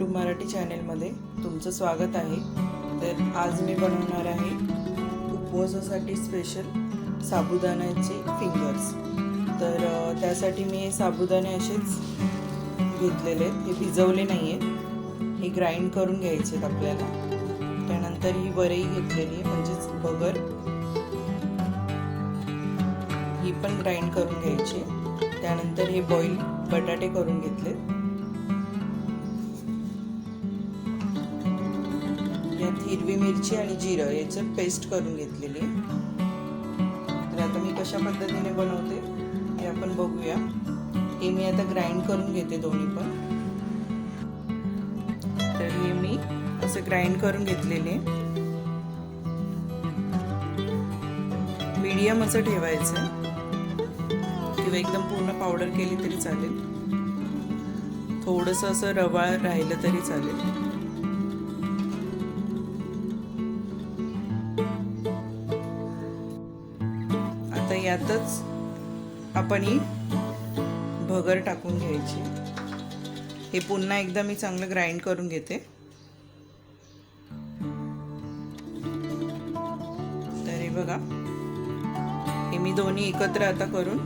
YouTube Marathi चॅनेलमध्ये तुमचं स्वागत आहे. तर आज मी बनवणार आहे उपवासासाठी स्पेशल साबुदाण्याचे फिंगर्स तर त्यासाठी मी हे साबुदाणे असेच घेतलेले आहेत. हे भिजवले नाही आहेत हे ग्राइंड करून घ्यायचे आहेत आपल्याला. त्यानंतर ही वरई घेतलेली आहे म्हणजेच बगर. ही पण ग्राइंड करून घ्यायची त्यानंतर हे बॉईल बटाटे करून घेतले हिरवी मिरची आणि जिरं याचं पेस्ट करून घेतलेली तर आता मी कशा पद्धतीने बनवते हे आपण बघूया. हे मी आता ग्राइंड करून घेते दोन्ही पण. तर हे मी असं ग्राइंड करून घेतलेले मीडियम असं ठेवायचं किंवा एकदम पूर्ण पावडर केली तरी चालेल. थोडंसं असं रवाळ राहिलं तरी चालेल. यातच आपण ही भगर टाकून घ्यायची. हे पुन्हा एकदा मी चांगलं ग्राइंड करून घेते. तर हे बघा. हे मी दोन्ही एकत्र आता करून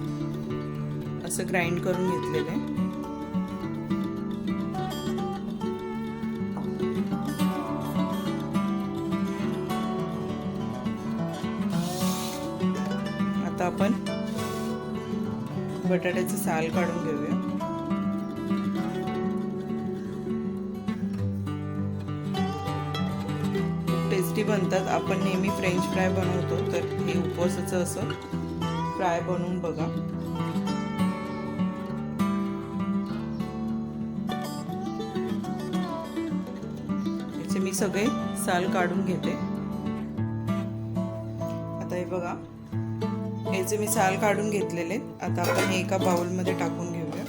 असं ग्राइंड करून घेतलेलं आहे. बटाट्याचं साल काढून घेऊया. खूप टेस्टी बनतात. आपण नेहमी फ्रेंच फ्राय बनवतो तर हे उपवासाचं असं फ्राय बनवून बघा. याचे मी सगळे साल काढून घेते. आता हे बघा. हे जे मी साल काढून घेतलेले. आता आपण हे एका बाउलमध्ये टाकून घेऊया.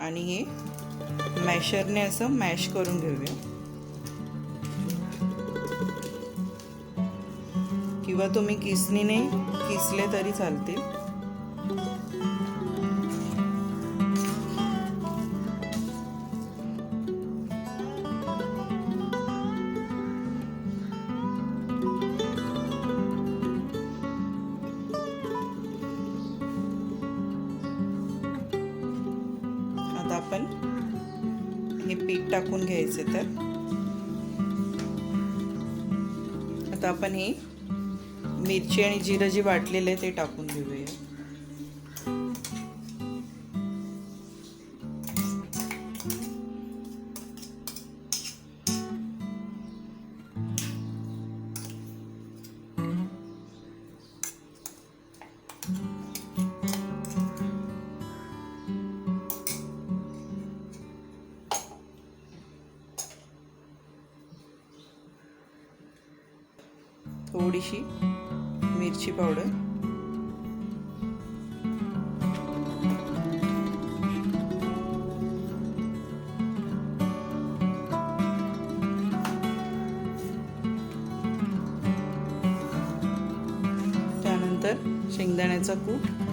आणि हे मॅशरने असं मॅश करून घेऊया. किंवा तुम्ही किसनीने किसले तरी चालतील. आता आपण हे पीठ टाकून घ्यायचे तर. आता आपण हे मिरची आणि जिरं जे वाटलेलं आहे ते टाकून घेऊया. थोडीशी मिरची पावडर. त्यानंतर शेंगदाण्याचा कूट.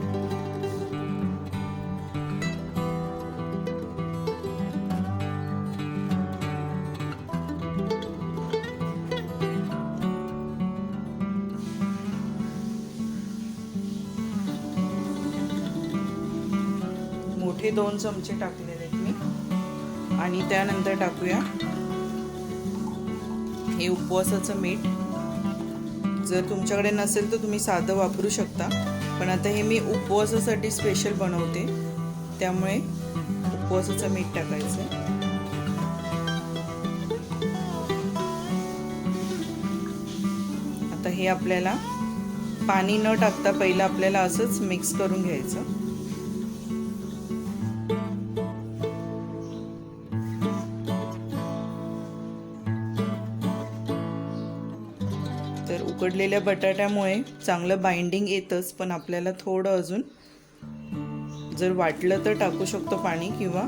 हे दोन चमचे टाकलेले आहेत मी. आणि त्यानंतर टाकूया. हे उपवासाचं मीठ. जर तुमच्याकडे नसेल तर तुम्ही साधं वापरू शकता. पण आता हे मी उपवासासाठी स्पेशल बनवते. त्यामुळे उपवासाचं मीठ टाकायचं. आता हे आपल्याला पाणी न टाकता पहिलं आपल्याला असंच मिक्स करून घ्यायचं. तर उकडलेल्या बटाट्यामुळे चांगलं बाइंडिंग येतंच पण आपल्याला थोडं अजून जर वाटलं तर टाकू शकतो पाणी किंवा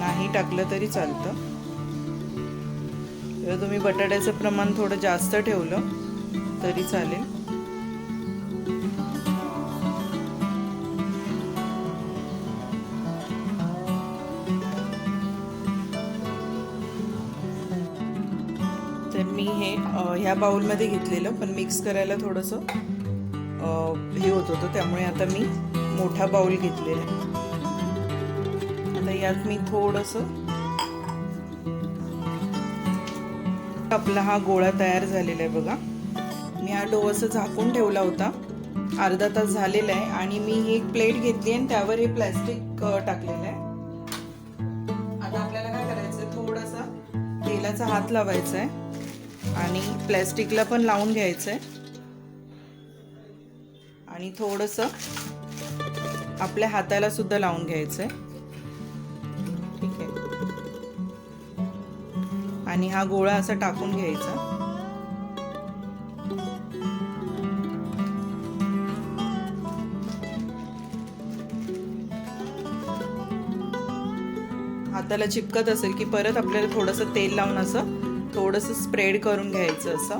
नाही टाकलं तरी चालतं. जर तुम्ही बटाट्याचं प्रमाण थोडं जास्त ठेवलं तरी चालेल. हे ह्या बाउलमध्ये घेतलेलं पण मिक्स करायला थोडंसं हे होत होतं त्यामुळे आता मी मोठा बाउल घेतलेला आहे. आता यात मी थोडंसं आपला हा गोळा तयार झालेला आहे बघा. मी हा डो असं झाकून ठेवला होता. अर्धा तास झालेला आहे आणि मी ही एक प्लेट घेतली आणि त्यावर हे प्लॅस्टिक टाकलेलं आहे. आता आपल्याला काय करायचं आहे थोडासा तेलाचा हात लावायचा आहे. आणि प्लॅस्टिकला पण लावून घ्यायचं आहे आणि थोडंसं आपल्या हाताला सुद्धा लावून घ्यायचं आहे ठीक आहे. आणि हा गोळा असा टाकून घ्यायचा. हाताला चिपकत असेल की परत आपल्याला थोडंसं तेल लावून असं थोडंसं स्प्रेड करून घ्यायचं असं.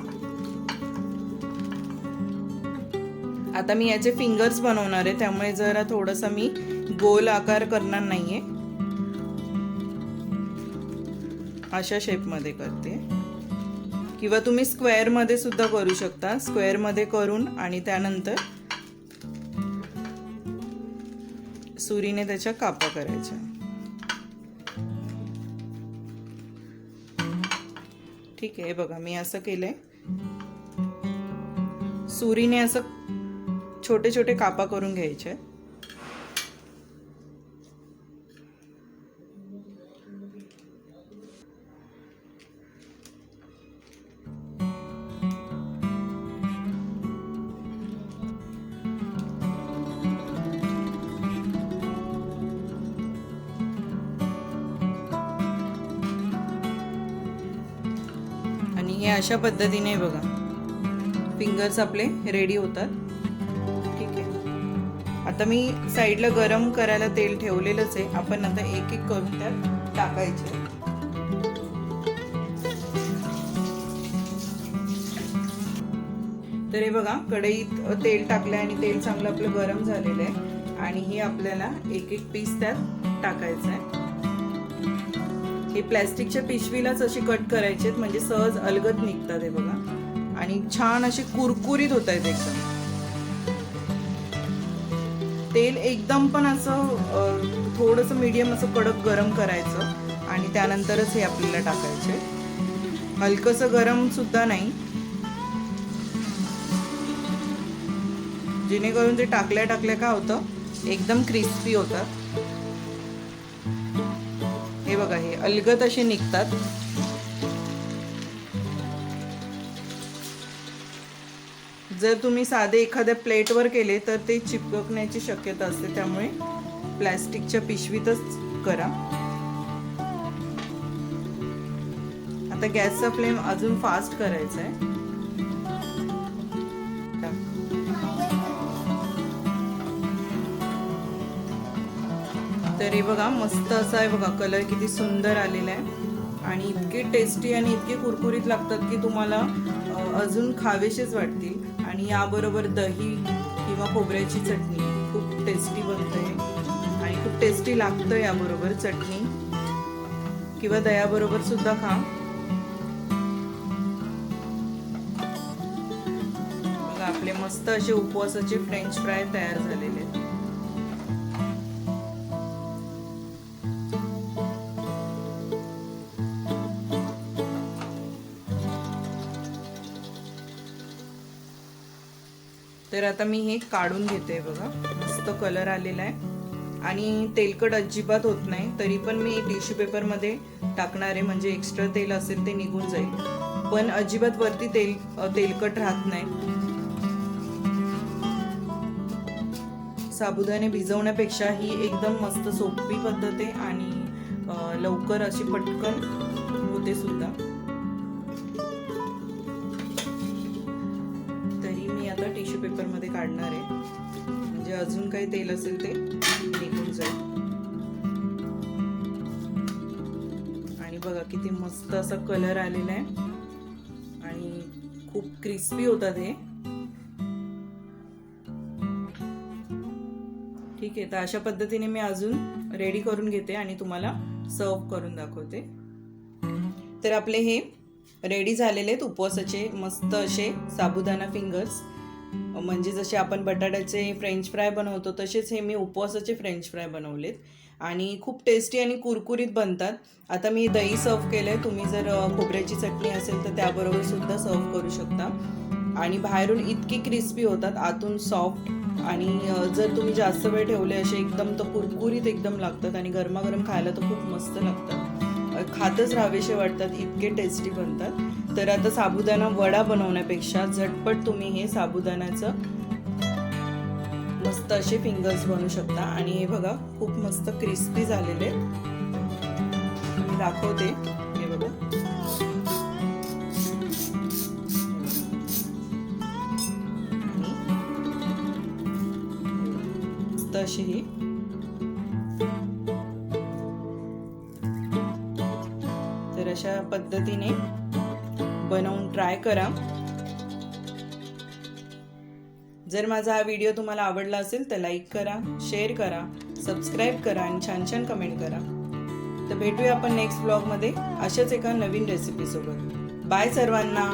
आता मी याचे फिंगर्स बनवणार आहे त्यामुळे जरा थोडंसं मी गोल आकार करणार नाहीये. अशा शेपमध्ये करते. किंवा तुम्ही स्क्वेअरमध्ये सुद्धा करू शकता. स्क्वेअरमध्ये करून आणि त्यानंतर सुरीने त्याच्या कापा करायच्या. ठीक आहे बघा मी असं केलंय. सुरीने असं छोटे छोटे कापा करून घ्यायचे. अशा पद्धतीने बघा. फिंगर्स आपले रेडी होतात. ठीक आहे. आता मी साईडला गरम करायला तेल ठेवलेलंच आहे. आपण आता एक एक करून त्यात टाकायचे. तर हे बघा कढईत तेल टाकलंय आणि तेल चांगलं आपलं गरम झालेलं आहे. आणि हे आपल्याला एक एक पीस त्यात टाकायचं आहे. हे प्लॅस्टिकच्या पिशवीलाच अशी कट करायचे म्हणजे सहज अलगत निघतात हे बघा. आणि छान असे कुरकुरीत होत आहेत एकदम. तेल एकदम पण असं थोडस मीडियम असं कडक गरम करायचं आणि त्यानंतरच हे आपल्याला टाकायचे. हलकस गरम सुद्धा नाही. जेणेकरून ते टाकल्या टाकल्या काय होतं एकदम क्रिस्पी होतात. हे बघा हे अलगत असे निघतात. जर तुम्ही साधे एखाद्या प्लेटवर केले तर ते चिपकण्याची शक्यता असते. त्यामुळे प्लॅस्टिकच्या पिशवीतच करा. आता गॅसचा फ्लेम अजून फास्ट करायचा आहे. तर हे बघा मस्त असा आहे बघा कलर किती सुंदर आलेला आहे. आणि इतके टेस्टी आणि इतके कुरकुरीत लागतात की तुम्हाला अजून खावेशेच वाटतील. आणि याबरोबर दही किंवा खोबऱ्याची चटणी खूप टेस्टी बनते आणि खूप टेस्टी लागतं याबरोबर चटणी. किंवा दह्याबरोबर सुद्धा खा. आपले मस्त असे उपवासाचे फ्रेंच फ्राय तयार झालेले आहेत. तर आता मी हे काढून घेते बघा. मस्त कलर आलेला आहे. आणि तेलकट अजिबात होत नाही तरी पण मी टिश्यू पेपरमध्ये टाकणार आहे. म्हणजे एक्स्ट्रा तेल असेल ते निघून जाईल. पण अजिबात वरती तेल तेलकट राहत नाही. साबुदाणे भिजवण्यापेक्षा ही एकदम मस्त सोपी पद्धत आहे आणि लवकर अशी पटकन होते सुद्धा. काढणार आहे. म्हणजे अजून काही तेल असेल ते निघून जाईल. आणि बघा किती मस्त असा कलर आलेला आहे. आणि खूप क्रिस्पी होतात हे. ठीक आहे तर अशा पद्धतीने मी अजून रेडी करून घेते आणि तुम्हाला सर्व करून दाखवते. तर आपले हे रेडी झालेले आहेत उपवासाचे मस्त असे साबुदाणा फिंगर्स म्हणजे जसे आपण बटाट्याचे फ्रेंच फ्राय बनवतो तसेच हे मी उपवासाचे फ्रेंच फ्राय बनवलेत. आणि खूप टेस्टी आणि कुरकुरीत बनतात. आता मी दही सर्व केलं आहे तुम्ही जर खोबऱ्याची चटणी असेल तर त्याबरोबर सुद्धा सर्व करू शकता. आणि बाहेरून इतकी क्रिस्पी होतात आतून सॉफ्ट. आणि जर तुम्ही जास्त वेळ ठेवले असे एकदम तर कुरकुरीत एकदम लागतात. आणि गरमागरम खायला तर खूप मस्त लागतात. खातच राहावेसे वाटतात. इतके टेस्टी बनतात. तर आता साबुदाणा वडा बनवण्यापेक्षा झटपट तुम्ही हे साबुदाण्याचं मस्त असे फिंगर्स बनवू शकता. आणि हे बघा खूप मस्त क्रिस्पी झालेले. दाखवते. हे बघा. मस्त अशी ही. तर अशा पद्धतीने बनवून ट्राय करा. जर माझा हा व्हिडिओ तुम्हाला आवडला असेल तर लाईक करा शेअर करा सबस्क्राईब करा आणि छान छान कमेंट करा. तर भेटूया आपण नेक्स्ट ब्लॉगमध्ये अशाच एका नवीन रेसिपीसोबत बाय सर्वांना.